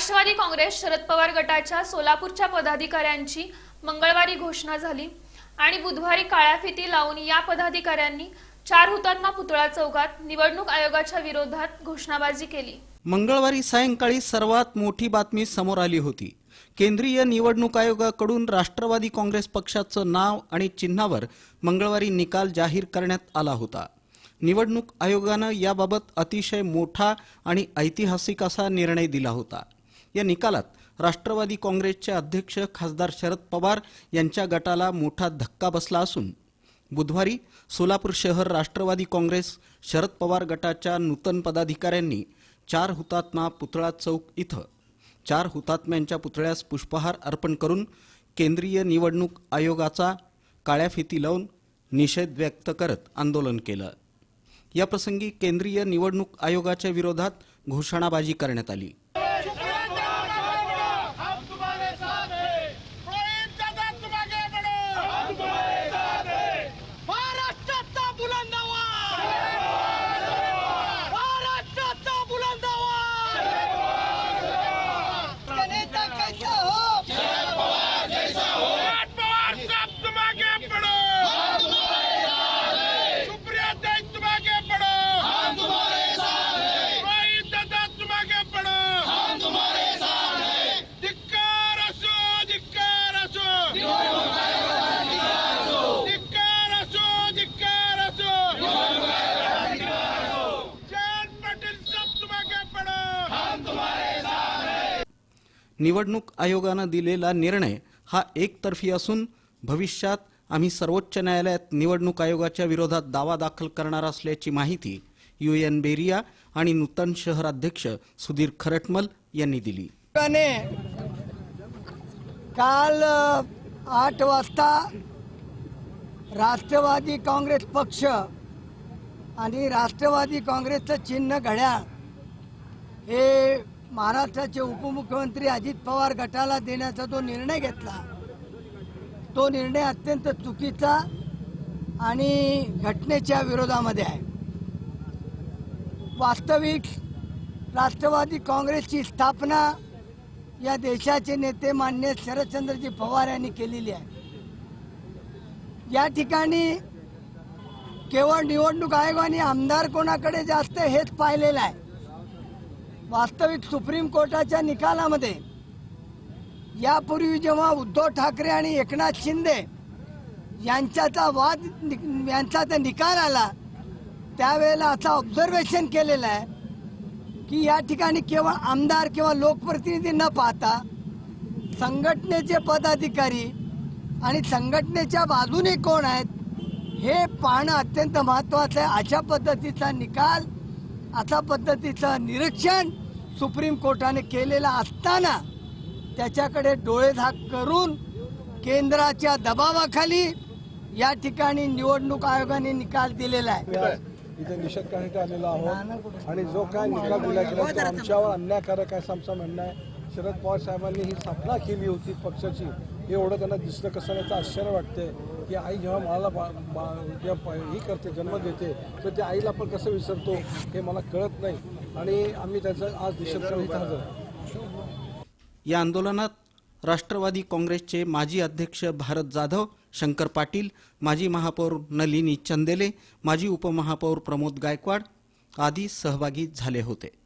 राष्ट्रवादी काँग्रेस शरद पवार गटाच्या सोलापूरच्या पदाधिकाऱ्यांची मंगळवारी घोषणा झाली आणि बुधवारी काळ्या फिती लावून या पदाधिकाऱ्यांनी चार हुतात्मा पुतळा चौकात निवडणूक आयोगाच्या विरोधात घोषणाबाजी केली. मंगळवारी सायंकाळी सर्वात मोठी बातमी समोर आली होती. केंद्रीय निवडणूक आयोगाकडून राष्ट्रवादी काँग्रेस पक्षाचं नाव आणि चिन्हावर मंगळवारी निकाल जाहीर करण्यात आला होता. निवडणूक आयोगानं याबाबत अतिशय मोठा आणि ऐतिहासिक असा निर्णय दिला होता. या निकालात राष्ट्रवादी काँग्रेसचे अध्यक्ष खासदार शरद पवार यांच्या गटाला मोठा धक्का बसला असून बुधवारी सोलापूर शहर राष्ट्रवादी काँग्रेस शरद पवार गटाच्या नूतन पदाधिकाऱ्यांनी चार हुतात्मा पुतळा चौक इथं चार हुतात्म्यांच्या पुतळ्यास पुष्पहार अर्पण करून केंद्रीय निवडणूक आयोगाचा काळ्या फिती लावून निषेध व्यक्त करत आंदोलन केलं. याप्रसंगी केंद्रीय निवडणूक आयोगाच्या विरोधात घोषणाबाजी करण्यात आली. निवडणूक आयोगानं दिलेला निर्णय हा एकतर्फी असून भविष्यात आम्ही सर्वोच्च न्यायालयात निवडणूक आयोगाच्या विरोधात दावा दाखल करणार असल्याची माहिती यू एन बेरिया आणि नूतन शहराध्यक्ष सुधीर खरटमल यांनी दिली. काल आठ वाजता राष्ट्रवादी काँग्रेस पक्ष आणि राष्ट्रवादी काँग्रेसचं चिन्ह घड्याळ हे महाराष्ट्राचे उपमुख्यमंत्री अजित पवार गटाला देण्याचा जो निर्णय घेतला तो निर्णय अत्यंत चुकीचा आणि घटनेच्या विरोधामध्ये आहे. वास्तविक राष्ट्रवादी काँग्रेसची स्थापना या देशाचे नेते मान्य शरदचंद्रजी पवार यांनी केलेली आहे. या ठिकाणी केवळ निवडणूक आयोगाने आमदार कोणाकडे जास्त हेच पाहिलेलं आहे. वास्तविक सुप्रीम कोर्टाच्या निकालामध्ये यापूर्वी जेव्हा उद्धव ठाकरे आणि एकनाथ शिंदे यांच्याचा वाद नि- यांचा निकाल आला त्यावेळेला असं ऑब्झर्वेशन केलेलं आहे की या ठिकाणी केवळ आमदार किंवा लोकप्रतिनिधी न पाहता संघटनेचे पदाधिकारी आणि संघटनेच्या बाजूने कोण आहेत हे पाहणं अत्यंत महत्त्वाचं आहे. अशा पद्धतीचा निकाल अशा पद्धतीचं निरीक्षण सुप्रीम कोर्टाने केलेलं असताना त्याच्याकडे डोळेझाक करून केंद्राच्या दबावाखाली या ठिकाणी निवडणूक आयोगाने निकाल दिलेला आहे. इथे निषेध करण्यासाठी आलेलो आहोत. आणि जो काय निकाल दिला गेला तो आमच्यावर अन्यायकारक आहे असं आमचं म्हणणं आहे. शरद पवार साहेबांनी ही स्थापना केली होती पक्षाची. हे एवढं त्यांना दिसलं कसं याचं आश्चर्य वाटते की आई जेव्हा मला बा- बा- जेव्हा ही करते जन्म देते तर त्या आईला आपण कसं विसरतो हे मला कळत नाही. आणि आम्ही त्याचं आज निषेध करत या आंदोलनात राष्ट्रवादी काँग्रेसचे माजी अध्यक्ष भारत जाधव शंकर पाटील माजी महापौर नलिनी चंदेले माजी उपमहापौर प्रमोद गायकवाड आदी सहभागी झाले होते.